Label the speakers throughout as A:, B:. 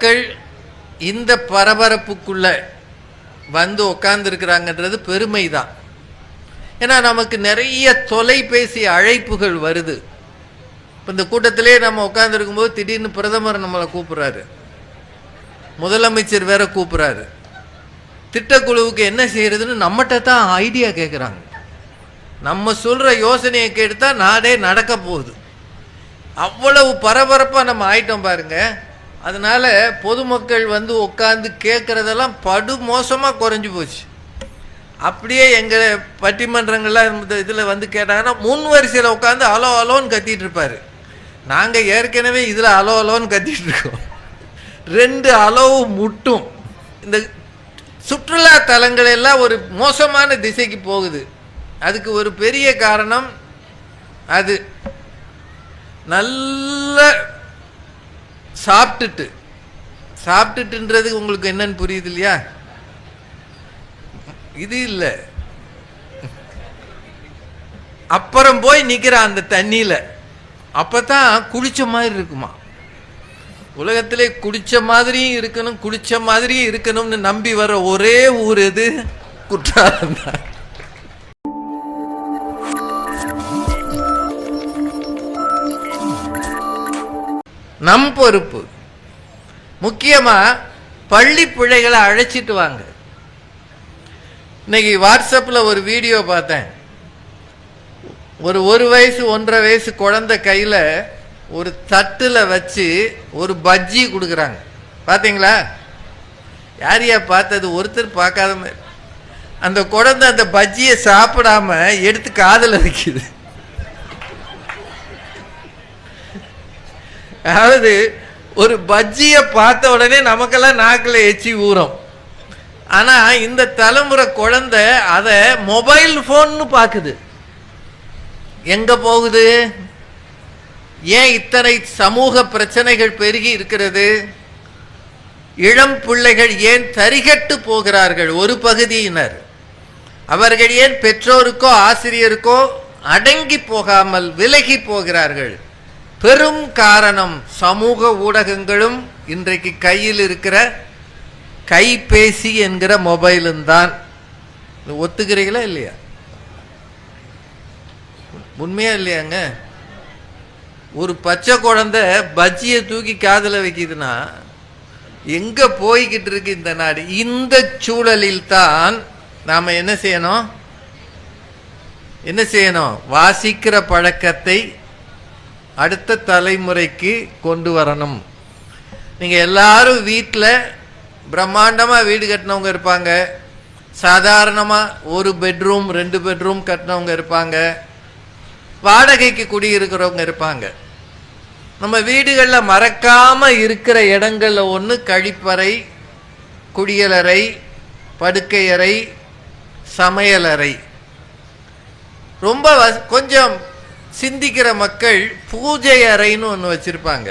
A: மக்கள் இந்த பரபரப்புக்குள்ள வந்து உக்காந்துருக்கிறாங்கன்றது பெருமை தான் ஏன்னா நமக்கு நிறைய தொலைபேசி அழைப்புகள் வருது. இப்போ இந்த கூட்டத்திலே நம்ம உட்காந்துருக்கும்போது திடீர்னு பிரதமர் நம்மளை கூப்பிட்றாரு. முதலமைச்சர் வேற கூப்பிட்றாரு. திட்டக்குழுவுக்கு என்ன செய்யறதுன்னு நம்மகிட்ட தான் ஐடியா கேட்குறாங்க நம்ம சொல்கிற யோசனையை கேட்டு நாடே நடக்க போகுது. அவ்வளவு பரபரப்பாக நம்ம ஆயிட்டோம் பாருங்கள் அதனால பொதுமக்கள் வந்து உட்காந்து கேட்குறதெல்லாம் படு மோசமாக குறைஞ்சி போச்சு. அப்படியே எங்கள் பட்டிமன்றங்கள்லாம் இந்த இதில் வந்து கேட்டாங்கன்னா முன் வரிசையில் உட்காந்து அலோ அலோன்னு கத்திட்டு இருப்பார். நாங்கள் ஏற்கனவே இதில் அலோ அலோன்னு கத்திட்டு இருக்கோம். ரெண்டு அளவு முட்டும். இந்த சுற்றுலா தலங்கள் எல்லாம் ஒரு மோசமான திசைக்கு போகுது. அதுக்கு ஒரு பெரிய காரணம் அது. நல்ல சாப்பிட்டுட்டு. சாப்பிட்டுட்டுன்றது உங்களுக்கு என்னன்னு புரியுது இல்லையா? இது இல்லை. அப்புறம் போய் நிற்கிறான் அந்த தண்ணியில் அப்போ தான் மாதிரி இருக்குமா? உலகத்திலே குடிச்ச மாதிரியும் இருக்கணும் குடிச்ச மாதிரியும் இருக்கணும்னு நம்பி வர ஒரே ஊர் எது? குற்றாலம் தான். நம் பொறுப்பு. முக்கியமாக பள்ளி பிள்ளைகளை அழைச்சிட்டு வாங்க. இன்னைக்கு வாட்ஸ்அப்பில் ஒரு வீடியோ பார்த்தேன். ஒரு ஒரு வயசு ஒன்றரை வயசு குழந்தை கையில் ஒரு தட்டில் வச்சு ஒரு பஜ்ஜி கொடுக்குறாங்க. பார்த்தீங்களா? யார் யார் பார்த்தது? ஒருத்தர் பார்க்காத மாதிரி. அந்த குழந்தை அந்த பஜ்ஜியை சாப்பிடாம எடுத்து காதில் வைக்குது. அதாவது ஒரு பஜ்ஜியை பார்த்த உடனே நமக்கெல்லாம் நாக்கில் எச்சி ஊறும். ஆனால் இந்த தலைமுறை குழந்தை அதை மொபைல் ஃபோன்னு பார்க்குது எங்கே போகுது? ஏன் இத்தனை சமூக பிரச்சனைகள் பெருகி இருக்கிறது? இளம் பிள்ளைகள் ஏன் தரிகட்டு போகிறார்கள் ஒரு பகுதியினர்? அவர்கள் ஏன் பெற்றோருக்கோ ஆசிரியருக்கோ அடங்கி போகாமல் விலகி போகிறார்கள்? பெரும் காரணம் சமூக ஊடகங்களும் இன்றைக்கு கையில் இருக்கிற கைபேசி என்கிற மொபைலும் தான். ஒத்துக்கிறீங்களா இல்லையா? உண்மையா இல்லையாங்க? ஒரு பச்சை குழந்தை பஜ்ஜியை தூக்கி காதில் வைக்குதுன்னா எங்க போய்கிட்டு இருக்கு இந்த நாடு? இந்த சூழலில் தான் நாம என்ன செய்யணும்? என்ன செய்யணும்? வாசிக்கிற பழக்கத்தை அடுத்த தலைமுறைக்கு கொண்டு வரணும். நீங்கள் எல்லாரும் வீட்டில் பிரம்மாண்டமாக வீடு கட்டினவங்க இருப்பாங்க. சாதாரணமாக ஒரு பெட்ரூம் ரெண்டு பெட்ரூம் கட்டினவங்க இருப்பாங்க. வாடகைக்கு குடியிருக்கிறவங்க இருப்பாங்க. நம்ம வீடுகளில் மறக்காமல் இருக்கிற இடங்களில் ஒன்று கழிப்பறை குடியலறை படுக்கையறை சமையலறை. ரொம்ப வ கொஞ்சம் சிந்திக்கிற மக்கள் பூஜை அறைன்னு ஒன்று வச்சுருப்பாங்க.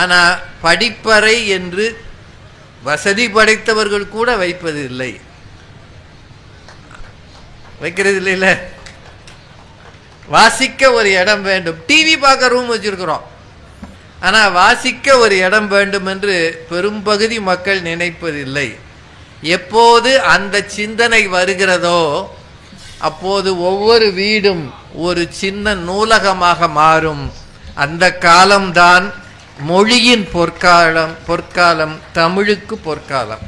A: ஆனால் படிப்பறை என்று வசதி படைத்தவர்கள் கூட வைப்பது இல்லை. வைக்கிறது இல்லைல்ல வாசிக்க ஒரு இடம் வேண்டும். டிவி பார்க்க ரூம் வச்சுருக்குறோம். ஆனால் வாசிக்க ஒரு இடம் வேண்டும் என்று பெரும்பகுதி மக்கள் நினைப்பதில்லை. எப்போது அந்த சிந்தனை வருகிறதோ அப்போது ஒவ்வொரு வீடும் ஒரு சின்ன நூலகமாக மாறும். அந்த காலம்தான் மொழியின் பொற்காலம் பொற்காலம் தமிழுக்கு பொற்காலம்.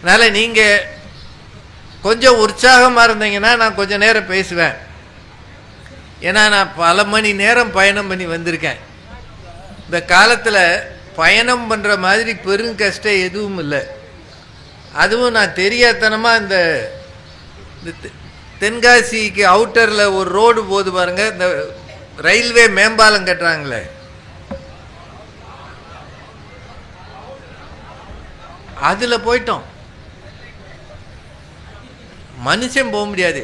A: அதனால் நீங்கள் கொஞ்சம் உற்சாகமாக இருந்தீங்கன்னா நான் கொஞ்சம் நேரம் பேசுவேன். ஏன்னா நான் பல மணி நேரம் பயணம் பண்ணி வந்திருக்கேன். இந்த காலத்தில் பயணம் பண்ணுற மாதிரி பெரும் கஷ்டம் எதுவும் இல்லை. அதுவும் நான் தெரியாதனமாக இந்த தென்காசிக்கு அவுட்டரில் ஒரு ரோடு போது பாருங்க. இந்த ரயில்வே மேம்பாலம் கட்டுறாங்களே. அதில் போயிட்டோம். மனுஷன் போக முடியாது.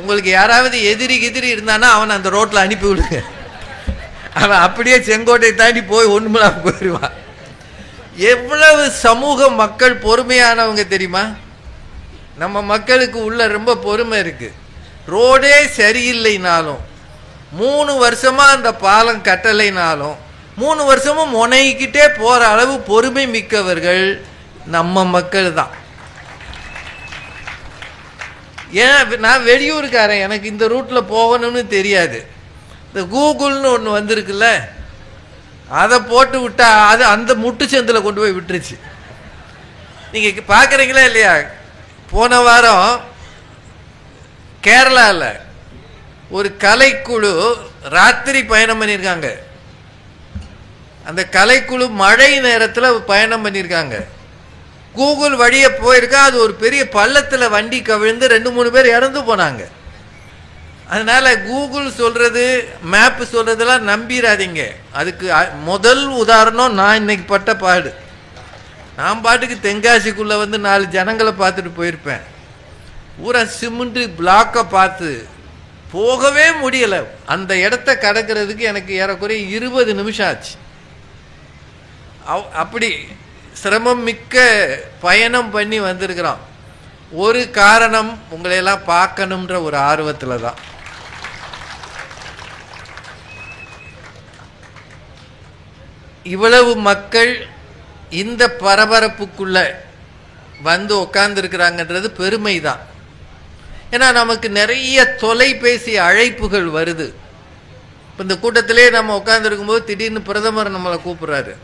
A: உங்களுக்கு யாராவது எதிரி கிதிரி இருந்தானா அவனை அந்த ரோட்டில் அனுப்பி விடுங்க. அவன் அப்படியே செங்கோட்டை தாண்டி போய் ஒன்றுமில்லாம போயிடுவான் எவ்வளவு சமூக மக்கள் பொறுமையானவங்க தெரியுமா? நம்ம மக்களுக்கு உள்ள ரொம்ப பொறுமை இருக்கு. ரோடே சரியில்லைனாலும் மூணு வருஷமா அந்த பாலம் கட்டலைனாலும் மூணு வருஷமும் முனைக்கிட்டே போற அளவு பொறுமை மிக்கவர்கள் நம்ம மக்கள் தான். ஏன் நான் வெளியூருக்காரன் எனக்கு இந்த ரூட்ல போகணும்னு தெரியாது. இந்த கூகுள்னு ஒன்று வந்திருக்குல்ல அதை போட்டு விட்டா அது அந்த முட்டு சந்தில் கொண்டு போய் விட்டுருச்சு. நீங்க பார்க்குறீங்களா இல்லையா? போன வாரம் கேரளாவில் ஒரு கலைக்குழு ராத்திரி பயணம் பண்ணியிருக்காங்க. அந்த கலைக்குழு மழை நேரத்தில் பயணம் பண்ணியிருக்காங்க. கூகுள் வழியை போயிருக்கா அது ஒரு பெரிய பள்ளத்தில் வண்டி கவிழ்ந்து ரெண்டு மூணு பேர் இறந்து போனாங்க. அதனால் கூகுள் சொல்கிறது மேப்பு சொல்கிறதெல்லாம் நம்பிடாதீங்க அதுக்கு முதல் உதாரணம் நான் இன்னைக்கு பட்ட பாடு. நான் பாட்டுக்கு தென்காசிக்குள்ளே வந்து நாலு ஜனங்களை பார்த்துட்டு போயிருப்பேன். ஊரா சிமெண்ட்டு பிளாக்கை பார்த்து போகவே முடியலை. அந்த இடத்த கடக்கிறதுக்கு எனக்கு ஏறக்குறைய இருபது நிமிஷம் ஆச்சு. அவ்- அப்படி சிரமம் மிக்க பயணம் பண்ணி வந்திருக்கிறோம் ஒரு காரணம் உங்களையெல்லாம் பார்க்கணுன்ற ஒரு ஆர்வத்தில் தான். இவ்வளவு மக்கள் இந்த பரபரப்புக்குள்ள வந்து உட்கார்ந்துருக்கிறாங்கன்றது பெருமை தான் ஏன்னா நமக்கு நிறைய தொலைபேசி அழைப்புகள் வருது. இப்போ இந்த கூட்டத்திலே நம்ம உட்காந்துருக்கும்போது திடீர்னு பிரதமர் நம்மளை கூப்பிட்றாரு.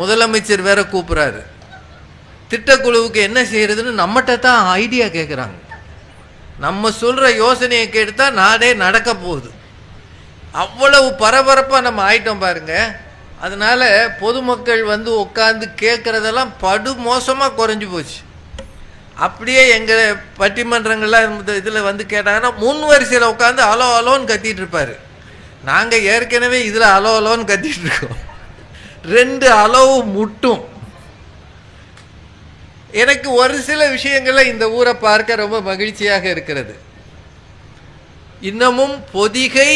A: முதலமைச்சர் வேற கூப்பிட்றாரு. திட்டக்குழுவுக்கு என்ன செய்யறதுன்னு நம்மகிட்ட தான் ஐடியா கேட்குறாங்க நம்ம சொல்கிற யோசனையை கேட்டு தான் நாடே நடக்க போகுது. அவ்வளவு பரபரப்பாக நம்ம ஆயிட்டோம் பாருங்கள் அதனால பொதுமக்கள் வந்து உட்காந்து கேட்குறதெல்லாம் படு மோசமாக குறைஞ்சு போச்சு. அப்படியே எங்கள் பட்டிமன்றங்கள்லாம் இந்த இதில் வந்து கேட்டாங்கன்னா முன் வரிசையில் உட்காந்து அலோ அலோன்னு கத்திட்டு இருப்பார். நாங்கள் ஏற்கனவே இதில் அலோ அலோன்னு கத்திட்டு இருக்கோம். ரெண்டு அளவு முட்டும். எனக்கு ஒரு சில விஷயங்களில் இந்த ஊரை பார்க்க ரொம்ப மகிழ்ச்சியாக இருக்கிறது. இன்னமும் பொதிகை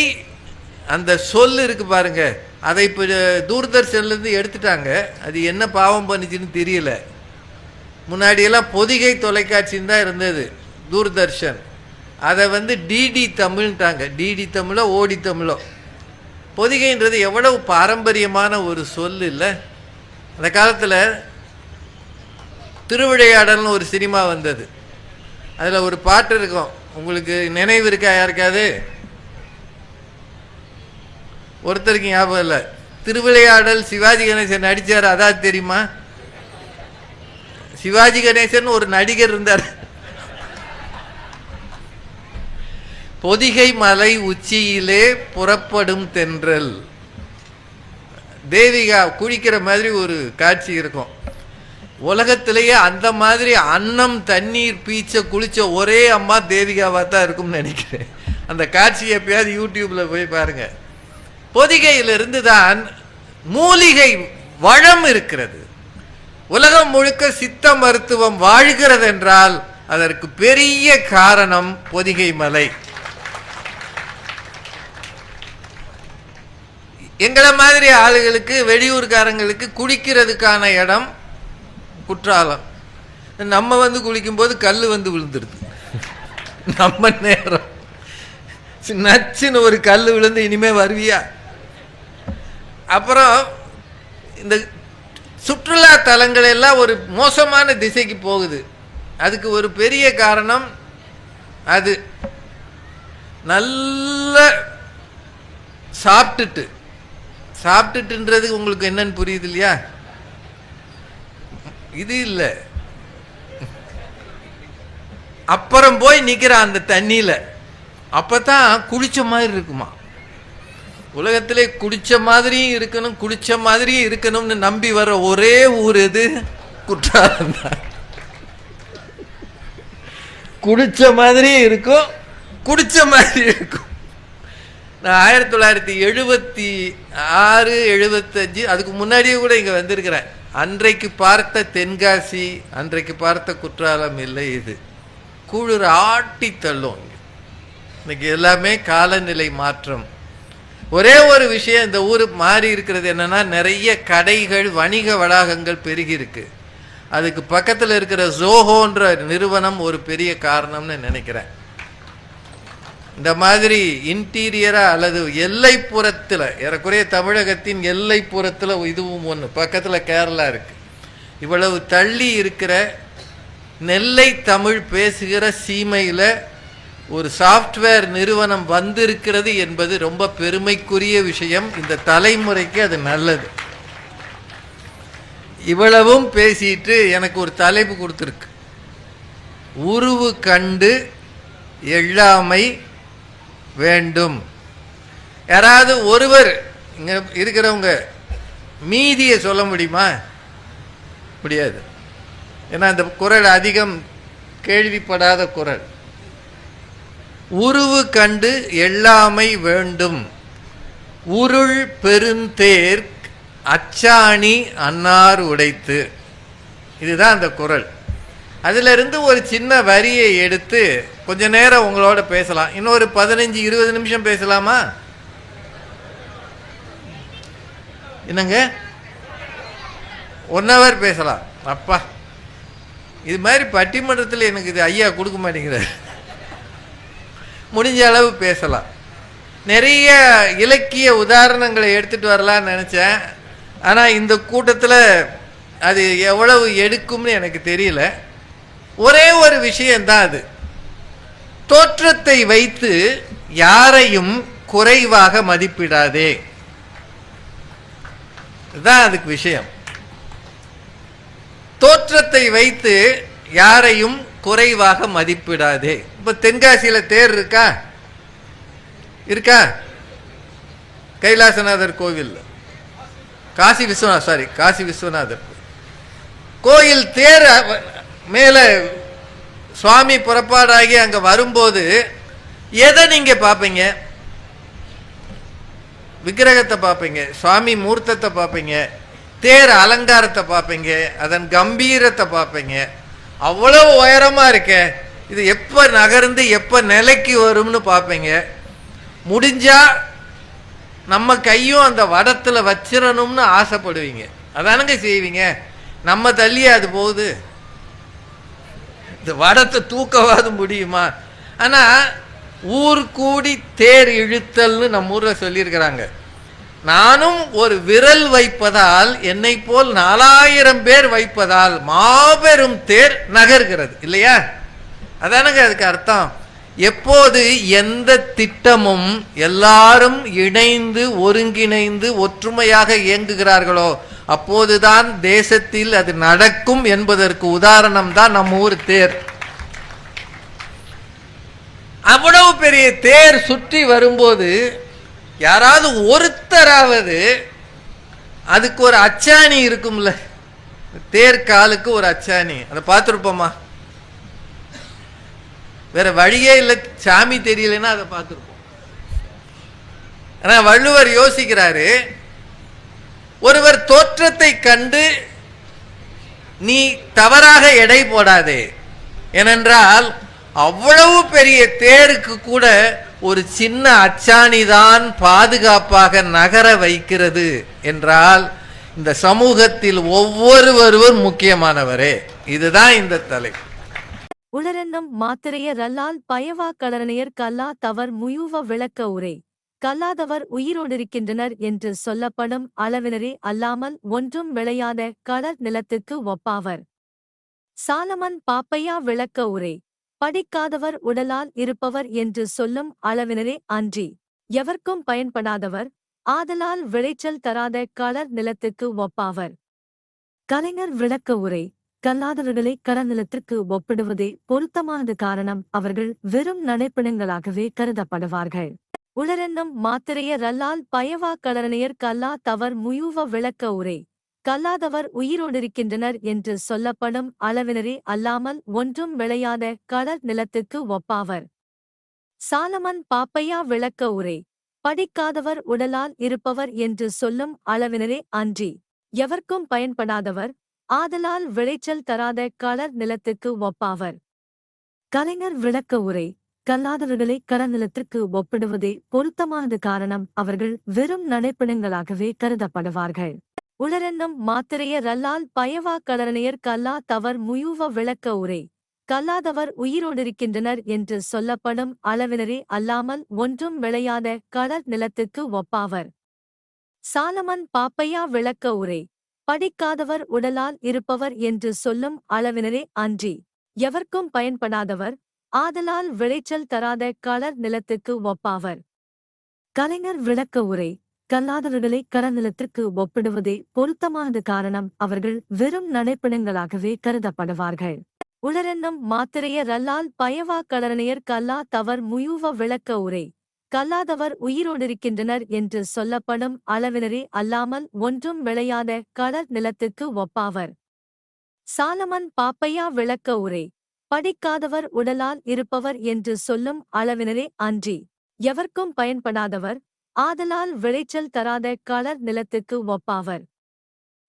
A: அந்த சொல் இருக்கு பாருங்கள் அதை இப்போ தூர்தர்ஷன்லேருந்து எடுத்துட்டாங்க. அது என்ன பாவம் பண்ணுச்சுன்னு தெரியல. முன்னாடியெல்லாம் பொதிகை தொலைக்காட்சின்னு தான் இருந்தது தூர்தர்ஷன். அதை வந்து டிடி தமிழ்ன்ட்டாங்க. டிடி தமிழோ ஓடி தமிழோ. பொதிகைன்றது எவ்வளவு பாரம்பரியமான ஒரு சொல் இல்லை. அந்த காலத்தில் திருவிளையாடல்னு ஒரு சினிமா வந்தது. அதில் ஒரு பாட்டு இருக்கும். உங்களுக்கு நினைவு இருக்கா யாருக்காவது? ஒருத்தருக்கு ஞாபகம் இல்லை. திருவிளையாடல் சிவாஜி கணேசன் நடித்தார் அதான் தெரியுமா? சிவாஜி கணேசன் ஒரு நடிகர் இருந்தார். பொதிகை மலை உச்சியிலே புறப்படும் தென்றல். தேவிகா குளிக்கிற மாதிரி ஒரு காட்சி இருக்கும். உலகத்திலேயே அந்த மாதிரி அன்னம் தண்ணீர் பீச்ச குளிச்ச ஒரே அம்மா தேவிகாவா தான் இருக்கும்னு நினைக்கிறேன். அந்த காட்சி எப்பயாவது யூடியூப்ல போய் பாருங்க. பொதிகையிலிருந்து தான் மூலிகை வளம் இருக்கிறது. உலகம் முழுக்க சித்த மருத்துவம் வாழ்கிறது என்றால் அதற்கு பெரிய காரணம் பொதிகை மலை. எங்களை மாதிரி ஆளுகளுக்கு வெளியூர்காரங்களுக்கு குளிக்கிறதுக்கான இடம் குற்றாலம். நம்ம வந்து குளிக்கும்போது கல் வந்து விழுந்துருது. நம்ம நேரம். நச்சுன்னு ஒரு கல் விழுந்து இனிமே வருவியா? அப்புறம் இந்த சுற்றுலா தலங்கள் எல்லாம் ஒரு மோசமான திசைக்கு போகுது. அதுக்கு ஒரு பெரிய காரணம் அது நல்ல சாப்பிட்டுட்டு. சாப்பிட்டுட்டுன்றது உங்களுக்கு என்னன்னு புரியுது இல்லையா? இது இல்லை. அப்புறம் போய் நிற்கிறான் அந்த தண்ணியில் அப்போ தான் குளிச்ச மாதிரி இருக்குமா? உலகத்திலே குடிச்ச மாதிரியும் இருக்கணும் குடிச்ச மாதிரியும் இருக்கணும்னு நம்பி வர ஒரே ஊர் எது? குற்றாலம் தான். குடிச்ச மாதிரியும் இருக்கும் குடிச்ச மாதிரி இருக்கும். நான் ஆயிரத்தி தொள்ளாயிரத்தி எழுபத்தி ஆறு எழுபத்தஞ்சு அதுக்கு முன்னாடியே கூட இங்கே வந்திருக்கிறேன். அன்றைக்கு பார்த்த தென்காசி அன்றைக்கு பார்த்த குற்றாலம் இல்லை இது. குளிர் ஆட்டி தள்ளும் இன்னைக்கு எல்லாமே காலநிலை மாற்றம். ஒரே ஒரு விஷயம் இந்த ஊர் மாறி இருக்கிறது என்னென்னா நிறைய கடைகள் வணிக வளாகங்கள் பெருகியிருக்கு அதுக்கு பக்கத்தில் இருக்கிற ஜோஹோன்ற நிறுவனம் ஒரு பெரிய காரணம்னு நினைக்கிறேன். இந்த மாதிரி இன்டீரியரா அல்லது எல்லைப்புறத்தில் ஏறக்குறைய தமிழகத்தின் எல்லைப்புறத்தில் இதுவும் ஒன்று பக்கத்தில் கேரளா இருக்கு. இவ்வளவு தள்ளி இருக்கிற நெல்லை தமிழ் பேசுகிற சீமையில் ஒரு சாஃப்ட்வேர் நிறுவனம் வந்திருக்கிறது என்பது ரொம்ப பெருமைக்குரிய விஷயம். இந்த தலைமுறைக்கு அது நல்லது. இவ்வளவும் பேசிட்டு எனக்கு ஒரு தலைப்பு கொடுத்துருக்கு. உருவு கண்டு எல்லாமை வேண்டும். யாராவது ஒருவர் இங்கே இருக்கிறவங்க மீதியை சொல்ல முடியுமா? முடியாது. ஏன்னா அந்த குரல் அதிகம் கேள்விப்படாத குரல். உருவு கண்டு எல்லாமை வேண்டும். உருள் பெருந்தேர் அச்சாணி அன்னார் உடைத்து. இதுதான் அந்த குரல். அதிலிருந்து ஒரு சின்ன வரியை எடுத்து கொஞ்ச நேரம் உங்களோட பேசலாம். இன்னொரு பதினஞ்சு இருபது நிமிஷம் பேசலாமா? என்னங்க? ஒன் ஹவர் பேசலாம். அப்பா. இது மாதிரி பட்டிமன்றத்தில் எனக்கு இது ஐயா கொடுக்க மாட்டேங்கிறார். முடிஞ்ச அளவு பேசலாம். நிறைய இலக்கிய உதாரணங்களை எடுத்துகிட்டு வரலாம்னு நினச்சேன். ஆனால் இந்த கூட்டத்தில் அது எவ்வளவு எடுக்கும்னு எனக்கு தெரியல. ஒரே ஒரு விஷயந்தான் அது. தோற்றத்தை வைத்து யாரையும் குறைவாக மதிப்பிடாதே. இதுதான் அதுக்கு விஷயம். தோற்றத்தை வைத்து யாரையும் குறைவாக மதிப்பிடாதே. இப்போ தென்காசியில் தேர் இருக்கா? இருக்கா? கைலாசநாதர் கோவில். காசி விஸ்வநாத் சாரி காசி விஸ்வநாதர் கோயில் தேர் மேலே சுவாமி புறப்பாடாகி அங்கே வரும்போது எதை நீங்கள் பார்ப்பீங்க விக்கிரகத்தை பார்ப்பீங்க சுவாமி மூர்த்தத்தை பார்ப்பீங்க தேர் அலங்காரத்தை பார்ப்பீங்க அதன் கம்பீரத்தை பார்ப்பீங்க அவ்வளவு உயரமாக இருக்கே. இது எப்போ நகர்ந்து எப்போ நிலைக்கு வரும்னு பார்ப்பீங்க. முடிஞ்சா நம்ம கையும் அந்த வடத்தில் வச்சிடணும்னு ஆசைப்படுவீங்க. அதானுங்க செய்வீங்க. நம்ம தள்ளியே அது போகுது. இந்த வடத்தை தூக்கவாது முடியுமா? ஆனால் ஊர் கூடி தேர் இழுத்தல்னு நம்ம ஊரில் சொல்லியிருக்கிறாங்க. நானும் ஒரு விரல் வைப்பதால் என்னை போல் நாலாயிரம் பேர் வைப்பதால் மாபெரும் தேர் நகர்கிறது. இல்லையா? அதானுங்க அதுக்கு அர்த்தம்? எப்போது எந்த திட்டமும் எல்லாரும் இணைந்து ஒருங்கிணைந்து ஒற்றுமையாக இயங்குகிறார்களோ அப்போதுதான் தேசத்தில் அது நடக்கும் என்பதற்கு உதாரணம் தான் நம்ம ஊர் தேர். அவ்வளவு பெரிய தேர் சுற்றி வரும்போது யாராவது ஒருத்தராவது அதுக்கு ஒரு அச்சாணி இருக்கும்ல? தேர் காலுக்கு ஒரு அச்சாணி. அதை பார்த்துருப்போமா? வேற வழியே இல்லை. சாமி தெரியலன்னா அதை பார்த்துருப்போம். ஆனால் வள்ளுவர் யோசிக்கிறாரு ஒருவர் தோற்றத்தை கண்டு நீ தவறாக எடை போடாதே. ஏனென்றால் அவ்வளவு பெரிய தேருக்கு கூட ஒரு சின்ன அச்சாணிதான் பாதுகாப்பாக நகர வைக்கிறது என்றால் இந்த சமூகத்தில் ஒவ்வொருவரும் முக்கியமானவரே. இதுதான் இந்த தலைப்பு.
B: உளரென்னும் மாத்திரைய ரல்லால் பயவா கலரணையர் கல்லா தவர் முயூவ விளக்க உரை. கல்லாதவர் உயிரோடிருக்கின்றனர் என்று சொல்லப்படும் அளவினரே அல்லாமல் ஒன்றும் விளையாத களர் நிலத்துக்கு ஒப்பாவர். சாலமன் பாப்பையா விளக்க உரை. படிக்காதவர் உடலால் இருப்பவர் என்று சொல்லும் அளவினரே அன்றி. எவர்க்கும் பயன்படாதவர் ஆதலால் விளைச்சல் தராத களர் நிலத்துக்கு ஒப்பாவர். கலைஞர் விளக்க உரை. கல்லாதவர்களை கடநிலத்திற்கு ஒப்பிடுவதே பொருத்தமானது காரணம் அவர்கள் வெறும் நடைப்பிணங்களாகவே கருதப்படுவார்கள். உளரென்னும் மாத்திரைய ரல்லால் பயவா கடரணையர் கல்லா தவர் முயூவ விளக்க உரை. கல்லாதவர் உயிரோடிருக்கின்றனர் என்று சொல்லப்படும் அளவினரே அல்லாமல் ஒன்றும் விளையாத கடல் நிலத்துக்கு ஒப்பாவர். சாலமன் பாப்பையா விளக்க உரை. படிக்காதவர் உடலால் இருப்பவர் என்று சொல்லும் அளவினரே அன்றி. எவர்க்கும் பயன்படாதவர் ஆதலால் விளைச்சல் தராத களர் நிலத்துக்கு ஒப்பாவர். கலைஞர் விளக்க உரை கல்லாதவர்களை கடநிலத்திற்கு ஒப்பிடுவதே பொருத்தமானது காரணம் அவர்கள் வெறும் நடைப்பிணங்களாகவே கருதப்படுவார்கள். உளரென்னும் மாத்திரைய ரல்லால் பயவா கடரணையர் கல்லா தவர் முயூவ விளக்க உரை கல்லாதவர் உயிரோடிருக்கின்றனர் என்று சொல்லப்படும் அளவினரே அல்லாமல் ஒன்றும் விளையாத கடற் நிலத்துக்கு ஒப்பாவர். சாலமன் பாப்பையா விளக்க உரை படிக்காதவர் உடலால் இருப்பவர் என்று சொல்லும் அளவினரே அன்றி. எவர்க்கும் பயன்படாதவர் ஆதலால் விளைச்சல் தராத களர் நிலத்துக்கு ஒப்பாவர். கலைஞர் விளக்க உரை கல்லாதவர்களை கடநிலத்திற்கு ஒப்பிடுவதே பொருத்தமானது காரணம் அவர்கள் வெறும் நடைப்பிணங்களாகவே கருதப்படுவார்கள். உளரென்னும் மாத்திரைய ரல்லால் பயவா கலரணையர் கல்லா தவர் முயூவ விளக்க உரை கல்லாதவர் உயிரோடிருக்கின்றனர் என்று சொல்லப்படும் அளவினரே அல்லாமல் ஒன்றும் விளையாத கடற் நிலத்துக்கு ஒப்பாவர். சாலமன் பாப்பையா விளக்க உரை படிக்காதவர் உடலால் இருப்பவர் என்று சொல்லும் அளவினரே அன்றி எவர்க்கும் பயன்படாதவர் ஆதலால் விளைச்சல் தராத களர் நிலத்துக்கு ஒப்பாவர்.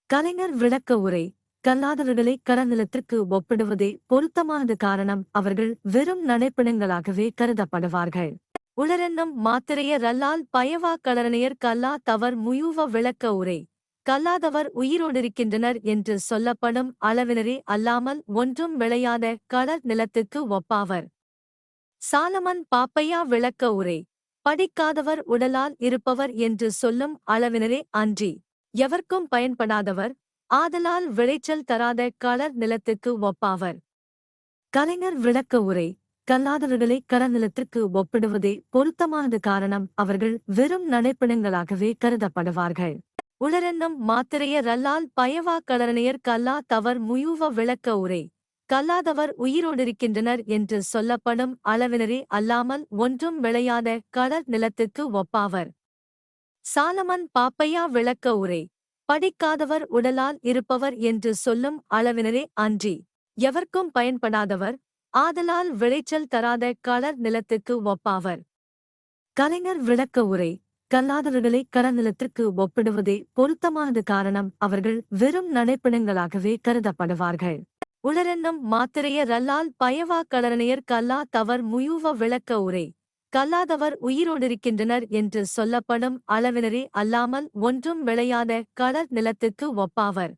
B: கலைஞர் விளக்க உரை கல்லாதவர்களை கடநிலத்திற்கு ஒப்பிடுவதே பொருத்தமானது காரணம் அவர்கள் வெறும் நடைப்பிணங்களாகவே கருதப்படுவார்கள். உளரென்னும் மாத்திரைய ரல்லால் பயவா கலரணையர் கல்லா தவர் முயூவ விளக்க உரை. கல்லாதவர் உயிரோடிருக்கின்றனர் என்று சொல்லப்படும் அளவினரே அல்லாமல் ஒன்றும் விளையாத கடல் நிலத்துக்கு ஒப்பாவர். சாலமன் பாப்பையா விளக்க உரை. படிக்காதவர் உடலால் இருப்பவர் என்று சொல்லும் அளவினரே அன்றி. எவர்க்கும் பயன்படாதவர். ஆதலால் விளைச்சல் தராத களர் நிலத்துக்கு ஒப்பாவர். கலைஞர் விளக்க உரை. கல்லாதவர்களை கடநிலத்திற்கு ஒப்பிடுவதே பொருத்தமானது காரணம் அவர்கள் வெறும் நடைப்பிணங்களாகவே கருதப்படுவார்கள். உளரென்னும் மாத்திரைய ரல்லால் பயவா கடனையர் கல்லா தவர் முயூவ விளக்க உரை. கல்லாதவர் உயிரோடிருக்கின்றனர் என்று சொல்லப்படும் அளவினரே அல்லாமல் ஒன்றும் விளையாத கடல் நிலத்துக்கு ஒப்பாவர். சாலமன் பாப்பையா விளக்க உரை. படிக்காதவர் உடலால் இருப்பவர் என்று சொல்லும் அளவினரே அன்றி. எவர்க்கும் பயன்படாதவர் ஆதலால் விளைச்சல் தராத களர் நிலத்துக்கு ஒப்பாவர். கலைஞர் விளக்க உரை கல்லாதவர்களை கடநிலத்திற்கு ஒப்பிடுவதே பொருத்தமானது காரணம் அவர்கள் வெறும் நடைப்பிணங்களாகவே கருதப்படுவார்கள். உளரென்னும் மாத்திரைய ரல்லால் பயவா கலரணையர் கல்லா தவர் முயூவ விளக்க உரை கல்லாதவர் உயிரோடிருக்கின்றனர் என்று சொல்லப்படும் அளவினரே அல்லாமல் ஒன்றும் விளையாத களர் நிலத்துக்கு ஒப்பாவர்.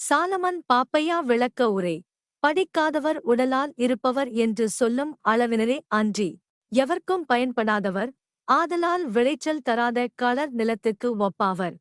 B: சாலமன் பாப்பையா விளக்க உரை படிக்காதவர் உடலால் இருப்பவர் என்று சொல்லும் அளவினரே அன்றி எவர்க்கும் பயன்படாதவர் ஆதலால் விளைச்சல் தராத களர் நிலத்துக்கு ஒப்பாவர்.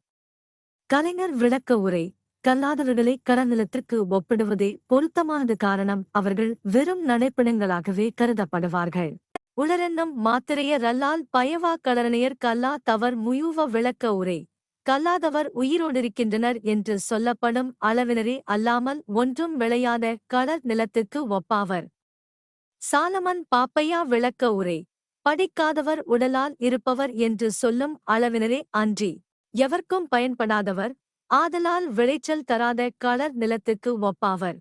B: கலைஞர் விளக்க உரை கல்லாதவர்களை கடநிலத்திற்கு ஒப்பிடுவதே பொருத்தமானது காரணம் அவர்கள் வெறும் நடைப்பிணங்களாகவே கருதப்படுவார்கள். உளரென்னும் மாத்திரைய ரல்லால் பயவா கலரணையர் கல்லா தவர் முயூவ விளக்க உரை கல்லாதவர் உயிரோடிருக்கின்றனர் என்று சொல்லப்படும் அளவினரே அல்லாமல் ஒன்றும் விளையாத கடல் நிலத்துக்கு ஒப்பாவர். சாலமன் பாப்பையா விளக்க உரை. படிக்காதவர் உடலால் இருப்பவர் என்று சொல்லும் அளவினரே அன்றி. எவர்க்கும் பயன்படாதவர். ஆதலால் விளைச்சல் தராத கடல் நிலத்துக்கு ஒப்பாவர்.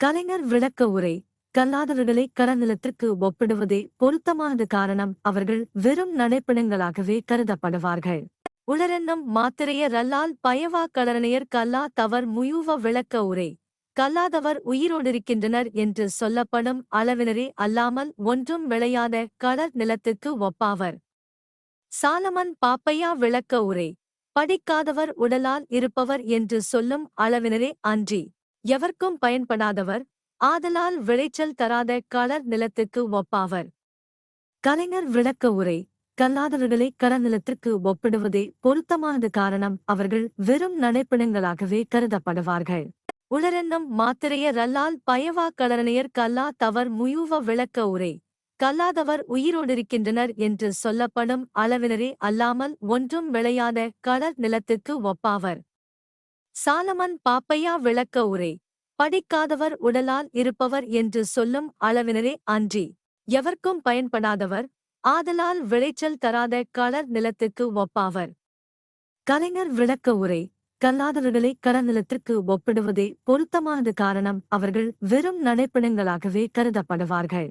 B: கலைஞர் விளக்க உரை. கல்லாதவர்களை கடநிலத்திற்கு ஒப்பிடுவதே பொருத்தமானது காரணம் அவர்கள் வெறும் நடைப்பிணங்களாகவே கருதப்படுவார்கள். உளரென்னும் மாத்திரைய ரல்லால் பயவா கலரணையர் கல்லா தவர் முயூவ விளக்க உரை. கல்லாதவர் உயிரோடிருக்கின்றனர் என்று சொல்லப்படும் அளவினரே அல்லாமல் ஒன்றும் விளையாத கடற் நிலத்துக்கு ஒப்பாவர். சாலமன் பாப்பையா விளக்க உரை. படிக்காதவர் உடலால் இருப்பவர் என்று சொல்லும் அளவினரே அன்றி. எவர்க்கும் பயன்படாதவர் ஆதலால் விளைச்சல் தராத களர் நிலத்துக்கு ஒப்பாவர். கலைஞர் விளக்க உரை. கல்லாதவர்களை கடநிலத்திற்கு ஒப்பிடுவதே பொருத்தமானது காரணம் அவர்கள் வெறும் நடைப்பிணங்களாகவே கருதப்படுவார்கள். உளரென்னும் மாத்திரைய ரல்லால் பயவா கடனையர் கல்லா தவர் முயூவ விளக்க உரை. கல்லாதவர் உயிரோடிருக்கின்றனர் என்று சொல்லப்படும் அளவினரே அல்லாமல் ஒன்றும் விளையாத களர் நிலத்துக்கு ஒப்பாவர். சாலமன் பாப்பையா விளக்க உரை. படிக்காதவர் உடலால் இருப்பவர் என்று சொல்லும் அளவினரே அன்றி. எவர்க்கும் பயன்படாதவர். ஆதலால் விளைச்சல் தராத களர் நிலத்துக்கு ஒப்பாவர். கலைஞர் விளக்க உரை கல்லாதவர்களை கடநிலத்திற்கு ஒப்பிடுவதே பொருத்தமானது காரணம் அவர்கள் வெறும் நடைப்பிணங்களாகவே கருதப்படுவார்கள்.